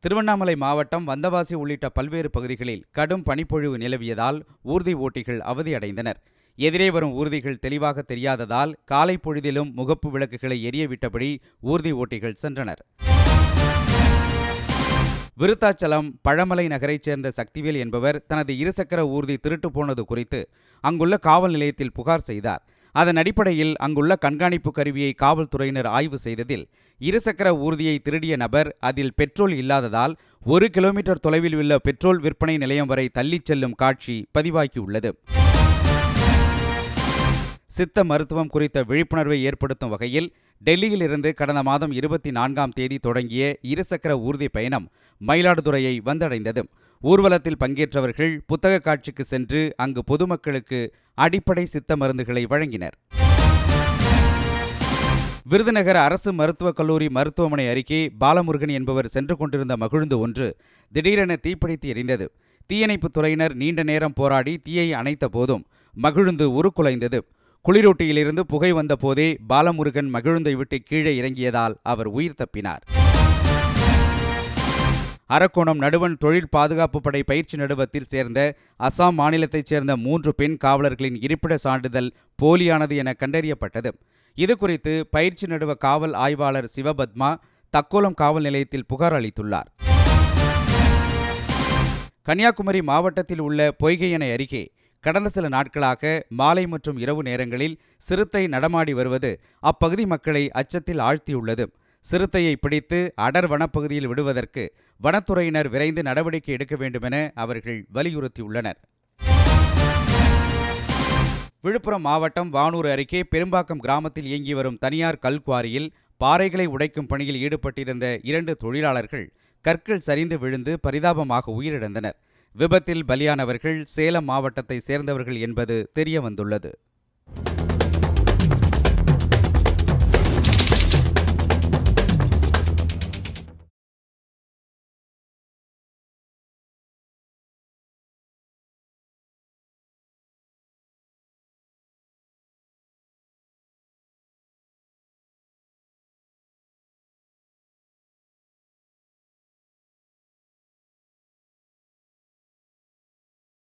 திருவண்ணாமலை மாவட்டம் வந்தவாசி உள்ளிட்ட பல்வேறு பகுதிகளில் கடும் பனிப்பொழிவு நிலவியதால் ஊர்தி ஓட்டிகள் அவதியடைந்தனர். எதிரே வரும் ஊர்திகள் தெளிவாக தெரியாததால் காலை பொழுதிலும் முகப்பு விளக்குகளை எரிய விட்டபடி ஊர்தி ஓட்டிகள் சென்றனர். விருத்தாச்சலம் பழமலை நகரைச் சேர்ந்த சக்திவேல் என்பவர் தனது இருசக்கர ஊர்தி திருட்டு போனது குறித்து அங்குள்ள காவல் நிலையத்தில் புகார் செய்தார். அதன் அடிப்படையில் அங்குள்ள கண்காணிப்பு கருவியை காவல்துறையினர் ஆய்வு செய்ததில் இருசக்கர ஊர்தியை திருடிய நபர் அதில் பெட்ரோல் இல்லாததால் ஒரு கிலோமீட்டர் தொலைவில் உள்ள பெட்ரோல் விற்பனை நிலையம் வரை தள்ளிச் செல்லும் காட்சி பதிவாகியுள்ளது. சித்த மருத்துவம் குறித்த விழிப்புணர்வை ஏற்படுத்தும் வகையில் டெல்லியிலிருந்து கடந்த மாதம் இருபத்தி நான்காம் தேதி தொடங்கிய இருசக்கர ஊர்தி பயணம் மயிலாடுதுறையை வந்தடைந்தது. ஊர்வலத்தில் பங்கேற்றவர்கள் புத்தக காட்சிக்கு சென்று அங்கு பொதுமக்களுக்கு அடிப்படை சித்த மருந்துகளை வழங்கினர். விருதுநகர் அரசு மருத்துவக் கல்லூரி மருத்துவமனை அருகே பாலமுருகன் என்பவர் சென்று கொண்டிருந்த மகிழுந்து ஒன்று திடீரென தீப்பிடித்து எரிந்தது. தீயணைப்புத் துறையினர் நீண்ட நேரம் போராடி தீயை அணைத்த போதும் மகிழுந்து உருக்குலைந்தது. குளிரூட்டியிலிருந்து புகை வந்த போதே பாலமுருகன் மகிழுந்தை விட்டு கீழே இறங்கியதால் அவர் உயிர் தப்பினார். அரக்கோணம் நடுவன் தொழில் பாதுகாப்பு படை பயிற்சி நடுவத்தில் சேர்ந்த அசாம் மாநிலத்தைச் சேர்ந்த மூன்று பெண் காவலர்களின் இருப்பிட சான்றிதழ் போலியானது என கண்டறியப்பட்டது. இதுகுறித்து பயிற்சி நடுவ காவல் ஆய்வாளர் சிவபத்மா தக்கோலம் காவல் நிலையத்தில் புகார் அளித்துள்ளார். கன்னியாகுமரி மாவட்டத்தில் உள்ள பொய்கையணை அருகே கடந்த சில நாட்களாக மாலை மற்றும் இரவு நேரங்களில் சிறுத்தை நடமாடி வருவது அப்பகுதி மக்களை அச்சத்தில் ஆழ்த்தியுள்ளது. சிறுத்தையை பிடித்து அடர் வனப்பகுதியில் விடுவதற்கு வனத்துறையினர் விரைந்து நடவடிக்கை எடுக்க வேண்டுமென அவர்கள் வலியுறுத்தியுள்ளனர். விழுப்புரம் மாவட்டம் வானூர் அருகே பெரும்பாக்கம் கிராமத்தில் இயங்கி வரும் தனியார் கல்குவாரியில் பாறைகளை உடைக்கும் பணியில் ஈடுபட்டிருந்த இரண்டு தொழிலாளர்கள் கற்கள் சரிந்து விழுந்து பரிதாபமாக உயிரிழந்தனர். விபத்தில் பலியானவர்கள் சேலம் மாவட்டத்தை சேர்ந்தவர்கள் என்பது தெரியவந்துள்ளது.